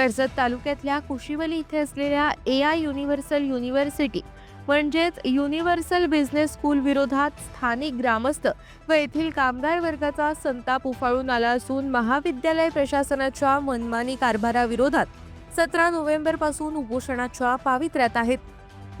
कर्जत तालुक्यातल्या कुशिवली इथे असलेल्या ए आय युनिव्हर्सल युनिव्हर्सिटी म्हणजेच युनिव्हर्सल बिझनेस स्कूल विरोधात स्थानिक ग्रामस्थ व येथील कामगार वर्गाचा संताप उफाळून आला असून महाविद्यालय प्रशासनाच्या मनमानी कारभाराविरोधात सतरा नोव्हेंबरपासून उपोषणाच्या पावित्र्यात आहेत.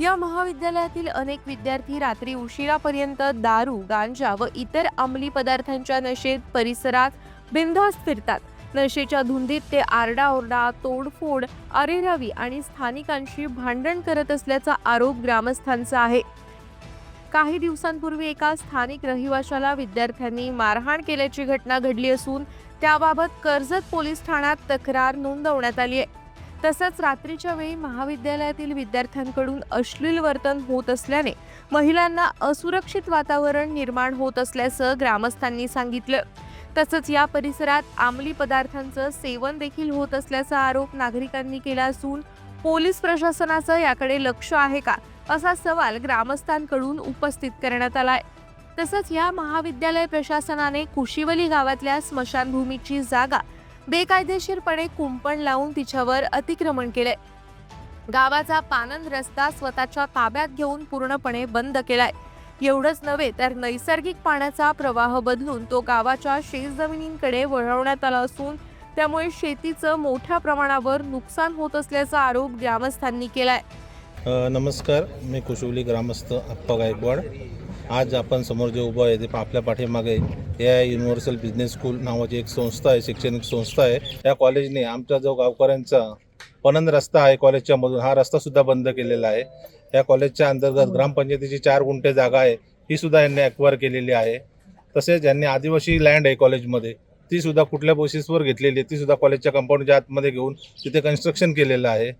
या महाविद्यालयातील अनेक विद्यार्थी रात्री उशिरापर्यंत दारू गांजा व इतर अंमली पदार्थांच्या नशेत परिसरात बिनधास्त फिरतात. नशेच्या धुंदीत ते आरडाओरडा तोडफोड अरेरावी आणि स्थानिकांशी भांडण करत असल्याचा आरोप ग्रामस्थांचा आहे. काही दिवसांपूर्वी एका स्थानिक रहिवाशाला विद्यार्थ्यांनी मारहाण केल्याची घटना घडली असून त्याबाबत कर्जत पोलीस ठाण्यात तक्रार नोंदवण्यात आली आहे. तसंच रात्रीच्या वेळी महाविद्यालयातील विद्यार्थ्यांकडून अश्लील वर्तन होत असल्याने महिलांना असुरक्षित वातावरण निर्माण होत असल्याचं ग्रामस्थांनी सांगितलं. तसंच या परिसरात अंमली पदार्थांचं सेवन देखील होत असल्याचा आरोप नागरिकांनी केला असून पोलीस प्रशासनाचं याकडे लक्ष आहे का असा सवाल ग्रामस्थांकडून उपस्थित करण्यात आलाय. तसंच या महाविद्यालय प्रशासनाने कुशिवली गावातल्या स्मशानभूमीची जागा बेकायदेशीरपणे कुंपण लावून तिच्यावर अतिक्रमण केलंय. गावाचा पानंद रस्ता स्वतःच्या ताब्यात घेऊन पूर्णपणे बंद केलाय. एवढंच नव्हे तर नैसर्गिक पाण्याचा प्रवाह बदलून तो गावाच्या शेतजमिनींकडे वळवण्यात आला असून त्यामुळे शेतीचं मोठ्या प्रमाणावर नुकसान होत असल्याचा आरोप ग्रामस्थांनी केलाय. आहे नमस्कार मी कुशवली ग्रामस्थ अप्पा गायकवाड. आज आपण समोर जे उभं आहे ते पा- आपल्या पाठीमागे A I universal business school नावाची एक संस्था आहे शैक्षणिक संस्था आहे. या कॉलेजने आमचा जो गावकऱ्यांचा पणन रस्ता आहे कॉलेजच्या मधून हा रस्तासुद्धा बंद केलेला आहे. या कॉलेजच्या अंतर्गत ग्रामपंचायतीची चार गुंठे जागा आहे. ही सुद्धा यांनी ॲक्वायर केलेली आहे. तसेच यांनी आदिवासी लँड आहे कॉलेजमध्ये. ती सुद्धा कुठल्या बेसिसवर घेतलेली आहे ती सुद्धा कॉलेजच्या कंपाऊंडच्या आतमध्ये घेऊन तिथे कन्स्ट्रक्शन केलेलं आहे.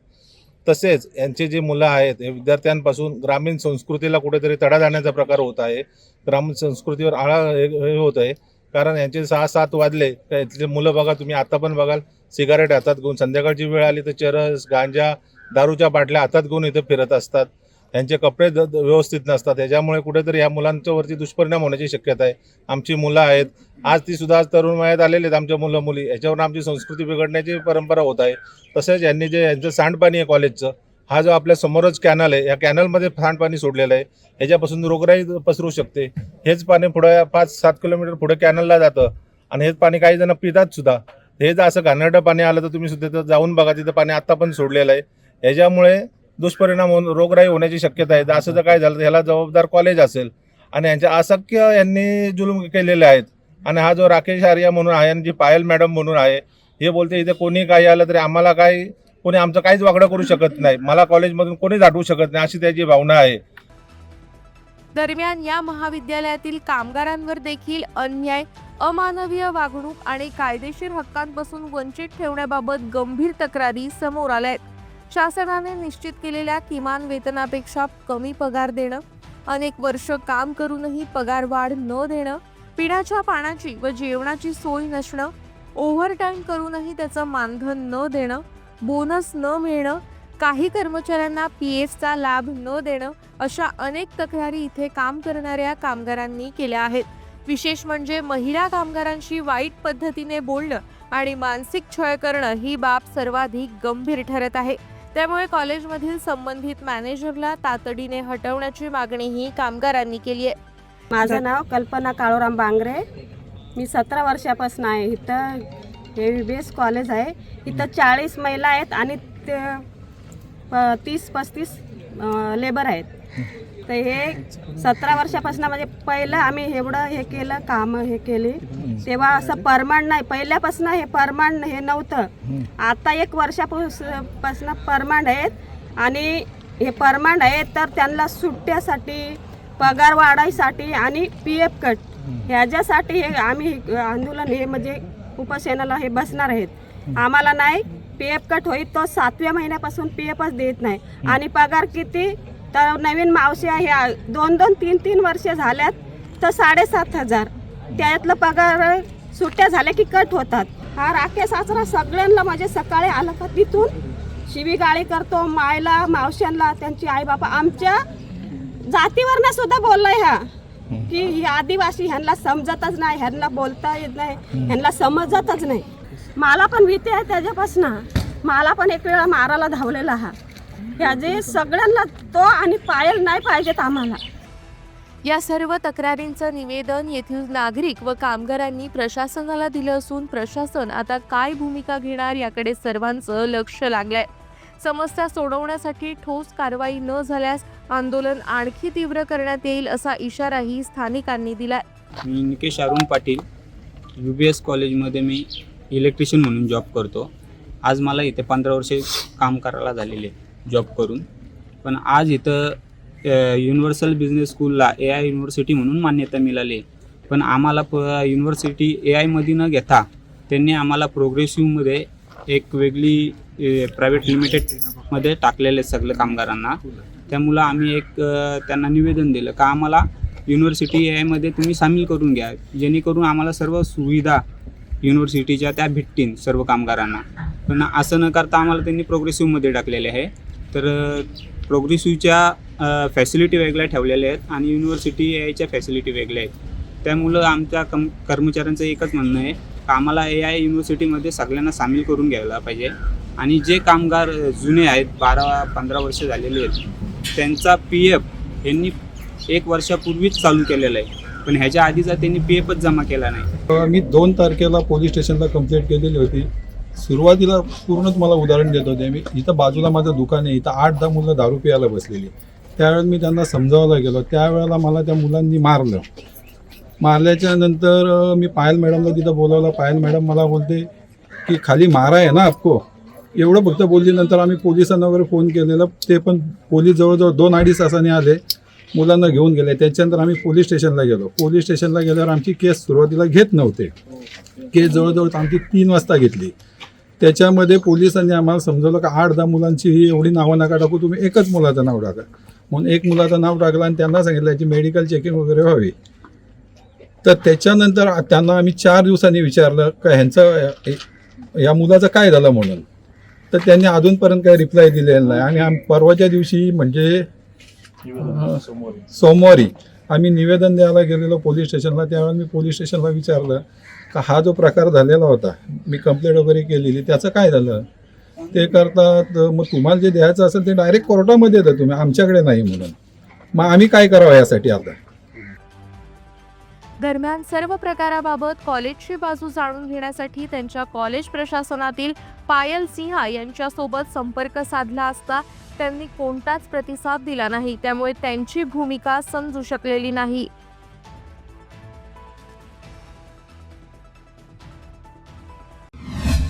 तसेच यांचे जे मुलं आहेत हे विद्यार्थ्यांपासून ग्रामीण संस्कृतीला कुठेतरी तडा जाण्याचा प्रकार होत आहे. ग्रामीण संस्कृतीवर आळा हे हे होत आहे. कारण यांचे सहा सात वाजले. इथले मुलं बघा तुम्ही आता पण बघाल सिगारेट हातात घेऊन संध्याकाळची वेळ आली तर चरस गांजा दारूच्या बाटल्या हातात घेऊन इथे फिरत असतात. यांचे कपडे द- व्यवस्थित नसतात. त्याच्यामुळे कुठेतरी ह्या मुलांच्यावरती दुष्परिणाम होण्याची शक्यता आहे. आमची मुलं आहेत. आज ती सुद्धा आज तरुण वयात आलेले आहेत आमच्या मुलं मुली. याच्यावर आमची संस्कृती बिघडण्याची परंपरा होत आहे. तसेच यांनी जे यांचं सांडपाणी आहे कॉलेजचं हा जो आपल्या समोरच कॅनल आहे या कॅनलमध्ये सांडपाणी सोडलेलं आहे. ह्याच्यापासून रोगराई पसरू शकते. हेच पाणी पुढे पाच सात किलोमीटर पुढे कॅनलला जातं. आणि हेच पाणी काही जण पितात सुद्धा. हे जर असं घाणेरडं पाणी आलं तर तुम्ही सुद्धा जाऊन बघा. तिथं पाणी आत्ता पण सोडलेलं आहे. ह्याच्यामुळे दुष्परिणाम होऊन रोगराई होण्याची शक्यता आहे. असं जर काय झालं तर ह्याला जबाबदार कॉलेज असेल. आणि यांच्या असंख्य यांनी जुलूम केलेले आहेत. आणि हा जो राकेश आर्या म्हणून आहे आणि जी पायल मॅडम म्हणून आहे हे बोलते इथे कोणी काही आलं तरी आम्हाला काय कोणी आमचं काहीच वागडं करू शकत नाही. मला कॉलेजमधून कोणीच हटवू शकत नाही. अशी त्याची भावना आहे. दरम्यान या महाविद्यालयातील कामगारांवर देखील अन्याय अमानवीय वागणूक आणि कायदेशीर हक्कांपासून वंचित ठेवण्याबाबत गंभीर तक्रारी समोर आल्या आहेत. शासनाने निश्चित केलेल्या किमान वेतनापेक्षा कमी पगार देणं अनेक वर्ष काम करूनही पगार वाढ न देणं पिण्याच्या पाण्याची व जेवणाची सोय नसणं ओव्हरटाईम करूनही त्याचं मानधन न देणं बोनस न मिळणं काही कर्मचाऱ्यांना पी एफचा लाभ न देणं अशा अनेक तक्रारी इथे काम करणाऱ्या कामगारांनी केल्या आहेत. विशेष म्हणजे महिला कामगारांशी वाईट पद्धतीने बोलणं आणि मानसिक छळ करणं ही बाब सर्वाधिक गंभीर ठरत आहे. त्यामुळे कॉलेजमधील संबंधित मॅनेजरला तातडीने हटवण्याची मागणीही कामगारांनी केली आहे. माझं नाव कल्पना काळोराम बांगरे. मी सतरा वर्षापासून आहे. इथं हे बी एस कॉलेज आहे. इथं चाळीस महिला आहेत आणि ते प- तीस पस्तीस लेबर आहेत. तर हे सतरा वर्षापासून म्हणजे पहिलं आम्ही एवढं हे केलं कामं हे केली. तेव्हा असं परमाण नाही पहिल्यापासून हे परमाण हे नव्हतं. आता एक वर्षापासून पासून परमांड आहेत आणि हे परमांड आहेत तर त्यांना सुट्ट्यासाठी पगार वाढायसाठी आणि पी एफ कट. ह्याच्यासाठी हे आम्ही आंदोलन हे म्हणजे उपसेनाला हे बसणार आहेत. आम्हाला नाही पी एफ कट होईल तो सातव्या महिन्यापासून पी एफच देत नाही. आणि पगार किती? तर नवीन मावशी आहे. दोन दोन तीन तीन वर्ष झाल्यात. तर साडेसात हजार. त्यातलं पगार सुट्ट्या झाल्या की कट होतात. हा राकेश आचरा सगळ्यांना म्हणजे सकाळी आलं का तिथून? शिवीगाळी करतो मायला मावश्यांना त्यांची आई बाबा आमच्या जातीवरनं सुद्धा बोललाय हा. की ही आदिवासी ह्यांना समजतच नाही ह्यांना बोलता येत नाही ह्यांना समजतच नाही. मला पण भीती आहे त्याच्यापासून. मला पण एक वेळा मारायला धावलेला हा. ह्या जे सगळ्यांना तो आणि पायल नाही पाहिजेत आम्हाला. या सर्व तक्रारींचं निवेदन येथील नागरिक व कामगारांनी प्रशासनाला दिलं असून प्रशासन आता काय भूमिका घेणार याकडे सर्वांचं लक्ष लागलंय. समस्या सोडवण्यासाठी ठोस कारवाई न झाल्यास आंदोलन आणखी तीव्र करण्यात येईल असा इशाराही स्थानिकांनी दिलाय. मी Nikesh Arun Patil U B S कॉलेजमध्ये मी इलेक्ट्रिशियन म्हणून जॉब करतो. आज मला इथे पंधरा वर्षे काम करायला झालेले जॉब करून. पण आज इथं युनिव्हर्सल बिझनेस स्कूलला ए आय युनिव्हर्सिटी म्हणून मान्यता मिळाली. आहे. पण आम्हाला प युनिव्हर्सिटी ए आयमध्ये न घेता त्यांनी आम्हाला प्रोग्रेसिव्हमध्ये एक वेगळी प्रायव्हेट लिमिटेडमध्ये टाकलेले सगळे कामगारांना. त्यामुळं आम्ही एक त्यांना निवेदन दिलं का आम्हाला युनिव्हर्सिटी ए आयमध्ये तुम्ही सामील करून घ्या. जेणेकरून आम्हाला सर्व सुविधा युनिव्हर्सिटीच्या त्या भेटतील सर्व कामगारांना. पण असं न करता आम्हाला त्यांनी प्रोग्रेसिव्हमध्ये टाकलेले आहे. तर प्रोग्रेसिव्हच्या फॅसिलिटी वेगळ्या ठेवलेल्या आहेत आणि युनिव्हर्सिटी ए आयच्या फॅसिलिटी वेगळ्या आहेत. त्यामुळं आमच्या कम कर्मचाऱ्यांचं एकच म्हणणं आहे का आम्हाला ए आय युनिव्हर्सिटीमध्ये सगळ्यांना सामील करून घ्यायला पाहिजे. आणि जे कामगार जुने आहेत बारा पंधरा वर्ष झालेले आहेत त्यांचा पी एफ यांनी एक वर्षापूर्वीच चालू केलेलं आहे. पण ह्याच्या आधीचा त्यांनी पी एफच जमा केला नाही. मी दोन तारखेला पोलीस स्टेशनला कंप्लेंट केलेली होती. सुरुवातीला पूर्णच मला उदाहरण देत होते. मी इथं बाजूला माझं दुकान आहे इथं आठ दहा मुलं दारू प्यायला बसलेली. त्यावेळेला मी त्यांना समजावायला गेलो. त्यावेळेला मला त्या मुलांनी मारलं. मारल्याच्या नंतर मी पायल मॅडमला तिथं बोलावलं. पायल मॅडम मला बोलते की खाली मारा आहे ना आपको. एवढं फक्त बोलली नंतर आम्ही पोलिसांना वगैरे फोन केलेला. ते पण पोलीस जवळजवळ दोन अडीच तासाने आले. मुलांना घेऊन गेले. त्याच्यानंतर आम्ही पोलीस स्टेशनला गेलो. पोलीस स्टेशनला गेल्यावर आमची केस सुरुवातीला घेत नव्हते. केस जवळजवळ आमची तीन वाजता घेतली. त्याच्यामध्ये पोलिसांनी आम्हाला समजवलं का आठ दहा मुलांची ही एवढी नावं नका टाकू तुम्ही एकच मुलाचं नाव टाका. म्हणून एक मुलाचं नाव टाकलं आणि त्यांना सांगितलं याची मेडिकल चेकिंग वगैरे व्हावी. तर त्याच्यानंतर त्यांना आम्ही चार दिवसांनी विचारलं का ह्यांचं या मुलाचं काय झालं म्हणून? तर त्यांनी अजूनपर्यंत काही रिप्लाय दिलेला नाही. आणि आम परवाच्या दिवशी म्हणजे सोमवारी. आम्ही निवेदन द्यायला गेलेलो पोलीस स्टेशनला. त्यावेळेला मी पोलीस स्टेशनला विचारलं का हा जो प्रकार झालेला होता मी कंप्लेंट वगैरे केलेली त्याचं काय झालं? ते करतात मग तुम्हाला जे द्यायचं असेल ते डायरेक्ट कोर्टामध्ये येतं तुम्ही आमच्याकडे नाही म्हणून. मग आम्ही काय करावं यासाठी आता? दरम्यान सर्व प्रकाराबाबत कॉलेजची बाजू जाणून घेण्यासाठी त्यांच्या कॉलेज प्रशासनातील पायल सिंह यांच्यासोबत संपर्क साधला असता त्यांनी कोणताच प्रतिसाद दिला नाही त्यामुळे त्यांची भूमिका समजू शकलेली नाही.